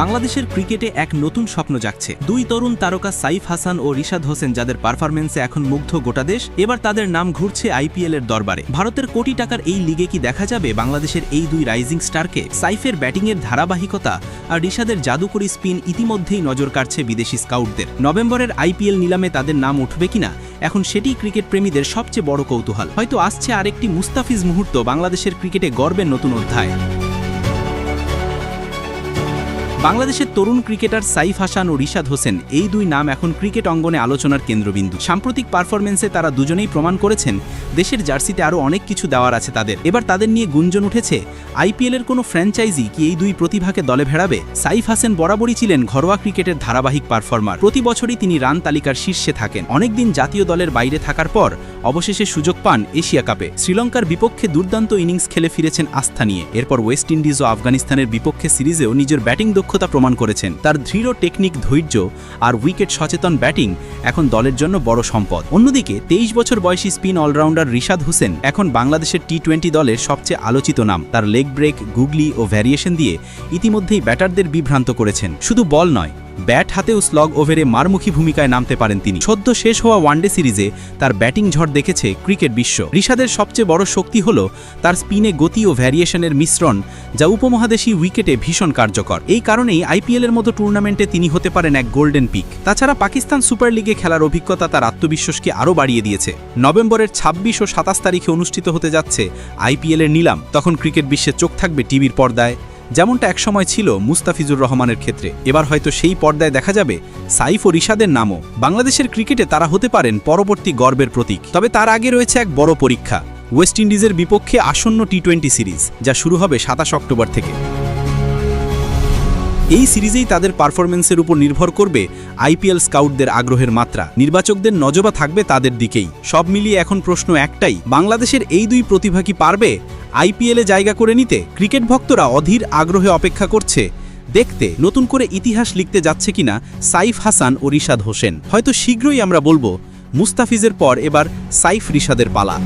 বাংলাদেশের ক্রিকেটে এক নতুন স্বপ্ন জাগছে। দুই তরুণ তারকা সাইফ হাসান ও রিশাদ হোসেন, যাদের পারফরমেন্সে এখন মুগ্ধ গোটা দেশ, এবার তাদের নাম ঘুরছে আইপিএল এর দরবারে। ভারতের কোটি টাকার এই লিগে কি দেখা যাবে বাংলাদেশের এই দুই রাইজিং স্টারকে সাইফের ব্যাটিংয়ের ধারাবাহিকতা আর রিশাদের জাদুকরী স্পিন ইতিমধ্যেই নজর কাড়ছে বিদেশি স্কাউটদের নভেম্বরের আইপিএল নিলামে তাদের নাম উঠবে কিনা? এখন সেটি ক্রিকেট প্রেমীদের সবচেয়ে বড় কৌতূহল। হয়তো আসছে আরেকটি মুস্তাফিজ মুহূর্ত বাংলাদেশের ক্রিকেটে গর্বের নতুন অধ্যায়। বাংলাদেশের তরুণ ক্রিকেটার সাইফ হাসান ও রিশাদ হোসেন এই দুই নাম এখন ক্রিকেট অঙ্গনে আলোচনার কেন্দ্রবিন্দু। সাম্প্রতিক পারফরমেন্সে তারা দুজনেই প্রমাণ করেছেন, দেশের জার্সিতে আরও অনেক কিছু দেওয়ার আছে তাদের। এবার তাদের নিয়ে গুঞ্জন উঠেছে আইপিএলের কোনো ফ্র্যাঞ্চাইজি কি এই দুই প্রতিভাকে দলে ভেড়াবে? সাইফ হাসান বরাবরই ছিলেন ঘরোয়া ক্রিকেটের ধারাবাহিক পারফর্মার। প্রতি বছরই তিনি রান তালিকার শীর্ষে থাকেন। অনেকদিন জাতীয় দলের বাইরে থাকার পর অবশেষে সুযোগ পান এশিয়া কাপে। শ্রীলঙ্কার বিপক্ষে দুর্দান্ত ইনিংস খেলে ফিরেছেন আস্থা নিয়ে। এরপর ওয়েস্ট ইন্ডিজ ও আফগানিস্তানের বিপক্ষে সিরিজেও নিজের ব্যাটিং দক্ষতা প্রমাণ করেছেন। তার দৃঢ় টেকনিক ধৈর্য আর উইকেট সচেতন ব্যাটিং এখন দলের জন্য বড় সম্পদ। অন্যদিকে, তেইশ বছর বয়সী স্পিন অলরাউন্ডার রিশাদ হুসেন এখন বাংলাদেশের টি টোয়েন্টি দলের সবচেয়ে আলোচিত নাম। তার লেগ ব্রেক গুগলি ও ভ্যারিয়েশন দিয়ে ইতিমধ্যেই ব্যাটারদের বিভ্রান্ত করেছেন। শুধু বল নয় ব্যাট হাতেও স্লগ ওভারে মারমুখী ভূমিকায় নামতে পারেন তিনি। সদ্য শেষ হওয়া ওয়ানডে সিরিজে তার ব্যাটিং ঝড় দেখেছে ক্রিকেট বিশ্ব। ঋষাদের সবচেয়ে বড় শক্তি হল তার স্পিনে গতি ও ভ্যারিয়েশনের মিশ্রণ, যা উপমহাদেশী উইকেটে ভীষণ কার্যকর। এই কারণেই আইপিএলের মতো টুর্নামেন্টে তিনি হতে পারেন এক গোল্ডেন পিক। তাছাড়া পাকিস্তান সুপার লিগে খেলার অভিজ্ঞতা তার আত্মবিশ্বাসকে আরও বাড়িয়ে দিয়েছে। নভেম্বরের ২৬ ও সাতাশ তারিখে অনুষ্ঠিত হতে যাচ্ছে আইপিএলের নিলাম। তখন ক্রিকেট বিশ্বে চোখ থাকবে টিভির পর্দায়। যেমনটা একসময় ছিল মুস্তাফিজুর রহমানের ক্ষেত্রে। এবার হয়তো সেই পর্দায় দেখা যাবে সাইফ ও রিশাদের নামও। বাংলাদেশের ক্রিকেটে তারা হতে পারেন পরবর্তী গর্বের প্রতীক। তবে তার আগে রয়েছে এক বড় পরীক্ষা, ওয়েস্ট ইন্ডিজের বিপক্ষে আসন্ন টি টোয়েন্টি সিরিজ, যা শুরু হবে সাতাশ অক্টোবর থেকে। এই সিরিজেই তাদের পারফরমেন্সের উপর নির্ভর করবে আইপিএল স্কাউটদের আগ্রহের মাত্রা। নির্বাচকদের নজবা থাকবে তাদের দিকেই। সব মিলিয়ে এখন প্রশ্ন একটাই, বাংলাদেশের এই দুই প্রতিভা কি পারবে? আইপিএলে জায়গা করে নিতে ক্রিকেট ভক্তরা অধীর আগ্রহে অপেক্ষা করছে। দেখতে, নতুন করে ইতিহাস লিখতে যাচ্ছে কিনা সাইফ হাসান ও রিশাদ হোসেন। হয়তো শীঘ্রই আমরা বলব, মুস্তাফিজের পর এবার সাইফ রিশাদের পালা।